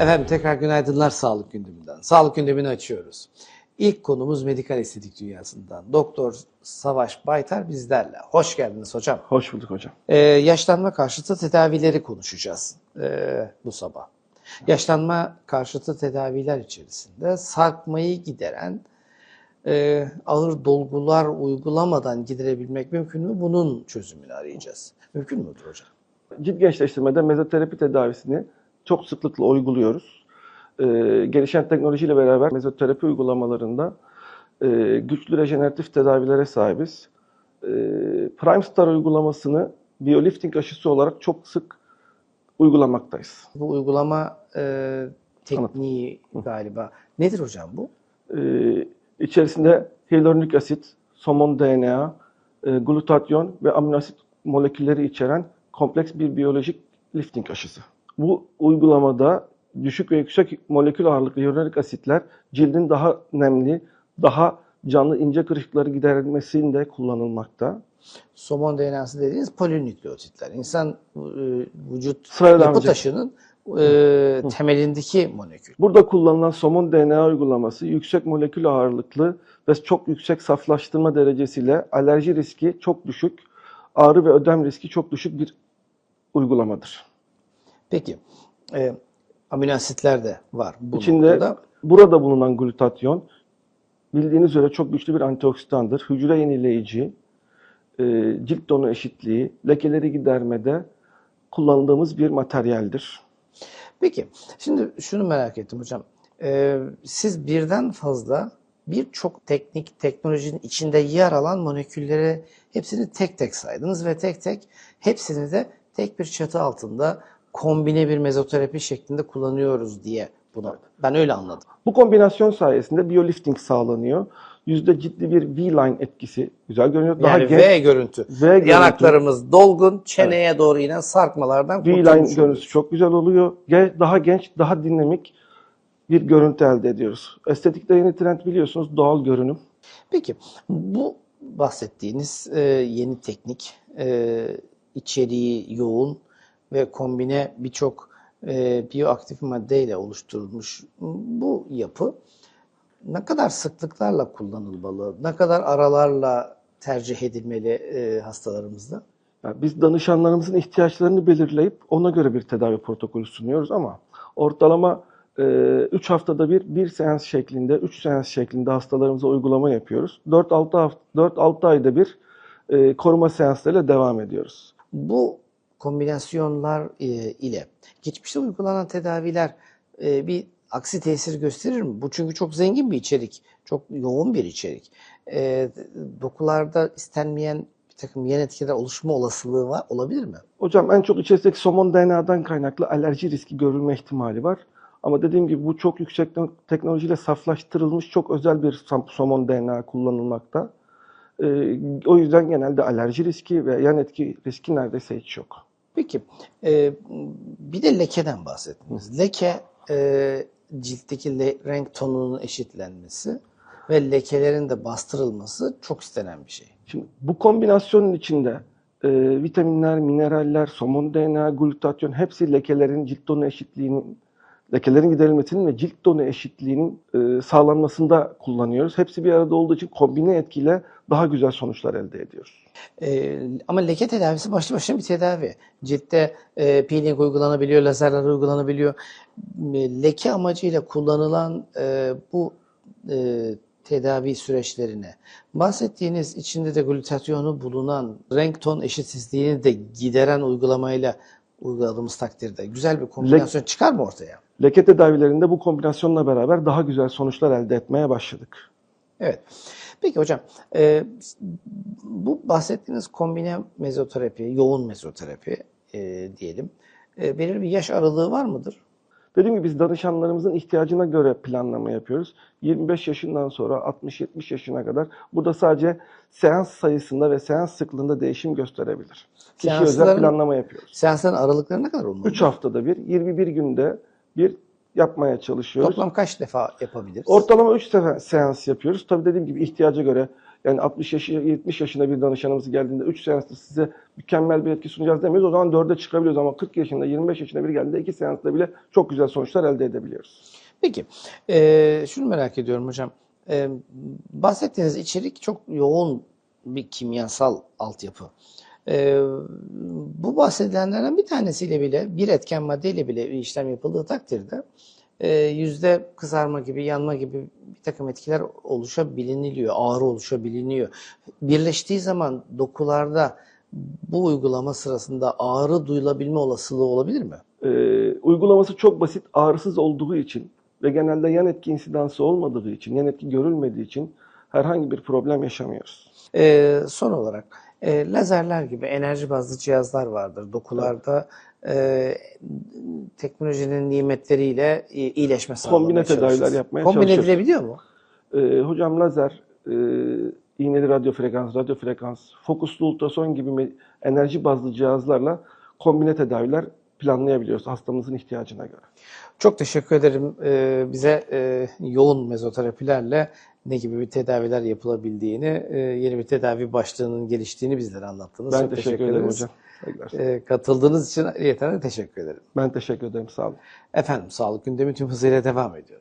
Efendim tekrar günaydınlar sağlık gündeminden. Sağlık gündemini açıyoruz. İlk konumuz medikal estetik dünyasından. Doktor Savaş Baytar bizlerle. Hoş geldiniz hocam. Hoş bulduk hocam. Ee, yaşlanma karşıtı tedavileri konuşacağız ee, bu sabah. Yaşlanma karşıtı tedaviler içerisinde sarkmayı gideren e, ağır dolgular uygulamadan giderebilmek mümkün mü? Bunun çözümünü arayacağız. Mümkün müdür hocam? Cilt gençleştirmede mezoterapi tedavisini çok sıklıkla uyguluyoruz. Ee, gelişen teknolojiyle beraber mezoterapi uygulamalarında e, güçlü rejeneratif tedavilere sahibiz. Ee, Prime Star uygulamasını biolifting aşısı olarak çok sık uygulamaktayız. Bu uygulama e, tekniği galiba. Nedir hocam bu? Ee, içerisinde hyaluronik asit, somon DNA, e, glutatyon ve amino asit molekülleri içeren kompleks bir biyolojik lifting aşısı. Bu uygulamada düşük ve yüksek molekül ağırlıklı hyaluronik asitler cildin daha nemli, daha canlı ince kırışıkları giderilmesinde kullanılmakta. Somon DNA'sı dediğiniz polinükleotitler. İnsan e, vücut Sırayla yapı taşının e, temelindeki molekül. Burada kullanılan somon DNA uygulaması yüksek molekül ağırlıklı ve çok yüksek saflaştırma derecesiyle alerji riski çok düşük, ağrı ve ödem riski çok düşük bir uygulamadır. Peki e, amino asitler de var bu İçinde noktada. burada bulunan glutatyon bildiğiniz üzere çok güçlü bir antioksidandır. Hücre yenileyici, e, cilt tonu eşitliği, lekeleri gidermede kullandığımız bir materyaldir. Peki şimdi şunu merak ettim hocam. E, siz birden fazla birçok teknik teknolojinin içinde yer alan molekülleri hepsini tek tek saydınız ve tek tek hepsini de tek bir çatı altında kombine bir mezoterapi şeklinde kullanıyoruz diye bunu ben öyle anladım. Bu kombinasyon sayesinde biolifting sağlanıyor. Yüzde ciddi bir V-line etkisi güzel görünüyor. Daha Yani genç V görüntü. V görüntü. Yanaklarımız dolgun, çeneye doğru inen sarkmalardan V-line görüntüsü çok güzel oluyor. Daha genç, daha dinamik bir görüntü elde ediyoruz. Estetikte yeni trend biliyorsunuz doğal görünüm. Peki bu bahsettiğiniz e, yeni teknik e, içeriği yoğun ve kombine birçok e, biyoaktif maddeyle oluşturulmuş bu yapı ne kadar sıklıklarla kullanılmalı, ne kadar aralarla tercih edilmeli e, hastalarımızda? Yani biz danışanlarımızın ihtiyaçlarını belirleyip ona göre bir tedavi protokolü sunuyoruz ama ortalama 3 haftada bir, bir seans şeklinde, 3 seans şeklinde hastalarımıza uygulama yapıyoruz. 4-6 hafta, 4-6 ayda bir e, koruma seanslarıyla devam ediyoruz. Bu kombinasyonlar e, ile geçmişte uygulanan tedaviler e, bir aksi tesir gösterir mi? Bu çünkü çok zengin bir içerik, çok yoğun bir içerik. E, dokularda istenmeyen bir takım yan etkiler oluşma olasılığı var, olabilir mi? Hocam en çok içerisindeki somon DNA'dan kaynaklı alerji riski görülme ihtimali var. Ama dediğim gibi bu çok yüksek teknolojiyle saflaştırılmış çok özel bir somon DNA kullanılmakta. Ee, o yüzden genelde alerji riski ve yan etki riski neredeyse hiç yok. Peki, e, bir de lekeden bahsettiniz. Leke, e, ciltteki le- renk tonunun eşitlenmesi ve lekelerin de bastırılması çok istenen bir şey. Şimdi bu kombinasyonun içinde e, vitaminler, mineraller, somon DNA, glutatyon hepsi lekelerin cilt tonu eşitliğinin lekelerin giderilmesinin ve cilt tonu eşitliğinin e, sağlanmasında kullanıyoruz. Hepsi bir arada olduğu için kombine etkiyle daha güzel sonuçlar elde ediyoruz. Ee, ama leke tedavisi başlı başına bir tedavi. Ciltte e, peeling uygulanabiliyor, lazerler uygulanabiliyor. E, Leke amacıyla kullanılan e, bu e, tedavi süreçlerine bahsettiğiniz içinde de glutatyonu bulunan renk ton eşitsizliğini de gideren uygulamayla uyguladığımız takdirde güzel bir kombinasyon çıkar mı ortaya? Leke tedavilerinde bu kombinasyonla beraber daha güzel sonuçlar elde etmeye başladık. Evet. Peki hocam, e, bu bahsettiğiniz kombine mezoterapi, yoğun mezoterapi e, diyelim, e, belirli bir yaş aralığı var mıdır? Dediğim gibi biz danışanlarımızın ihtiyacına göre planlama yapıyoruz. 25 yaşından sonra 60-70 yaşına kadar burada sadece seans sayısında ve seans sıklığında değişim gösterebilir. Kişi özel Seansların- planlama yapıyoruz. Seansların aralıkları ne kadar olmalı? 3 haftada bir, 21 günde bir yapmaya çalışıyoruz. Toplam kaç defa yapabiliriz? Ortalama 3 sefer seans yapıyoruz. Tabii dediğim gibi ihtiyaca göre Yani 60 yaşı, 70 yaşında bir danışanımız geldiğinde 3 seansta size mükemmel bir etki sunacağız demiyoruz. O zaman 4'e çıkabiliyoruz ama 40 yaşında, 25 yaşında biri geldiğinde 2 seansta bile çok güzel sonuçlar elde edebiliyoruz. Peki, e, şunu merak ediyorum hocam. E, bahsettiğiniz içerik çok yoğun bir kimyasal altyapı. E, bu bahsedilenlerden bir tanesiyle bile, bir etken maddeyle bile bir işlem yapıldığı takdirde e, yüzde kızarma gibi, yanma gibi bir takım etkiler oluşabiliniliyor, ağrı oluşabiliniyor. Birleştiği zaman dokularda bu uygulama sırasında ağrı duyulabilme olasılığı olabilir mi? Ee, uygulaması çok basit, ağrısız olduğu için ve genelde yan etki insidansı olmadığı için, yan etki görülmediği için herhangi bir problem yaşamıyoruz. Ee, son olarak e, lazerler gibi enerji bazlı cihazlar vardır. Dokularda e, teknolojinin nimetleriyle iyileşme sağlamaya Kombine tedaviler yapmaya Kombine çalışıyoruz. edilebiliyor mu? Ee, hocam lazer, e, iğneli radyo frekans, radyo frekans, fokuslu ultrason gibi enerji bazlı cihazlarla kombine tedaviler planlayabiliyoruz hastamızın ihtiyacına göre. Çok teşekkür ederim Ee, bize e, yoğun mezoterapilerle ne gibi bir tedaviler yapılabildiğini, e, yeni bir tedavi başlığının geliştiğini bizlere anlattınız. Ben Çok teşekkür, ederim ederiz. hocam. Ee, katıldığınız için yeterli teşekkür ederim. Ben teşekkür ederim. Sağ olun. Efendim sağlık gündemi tüm hızıyla devam ediyor.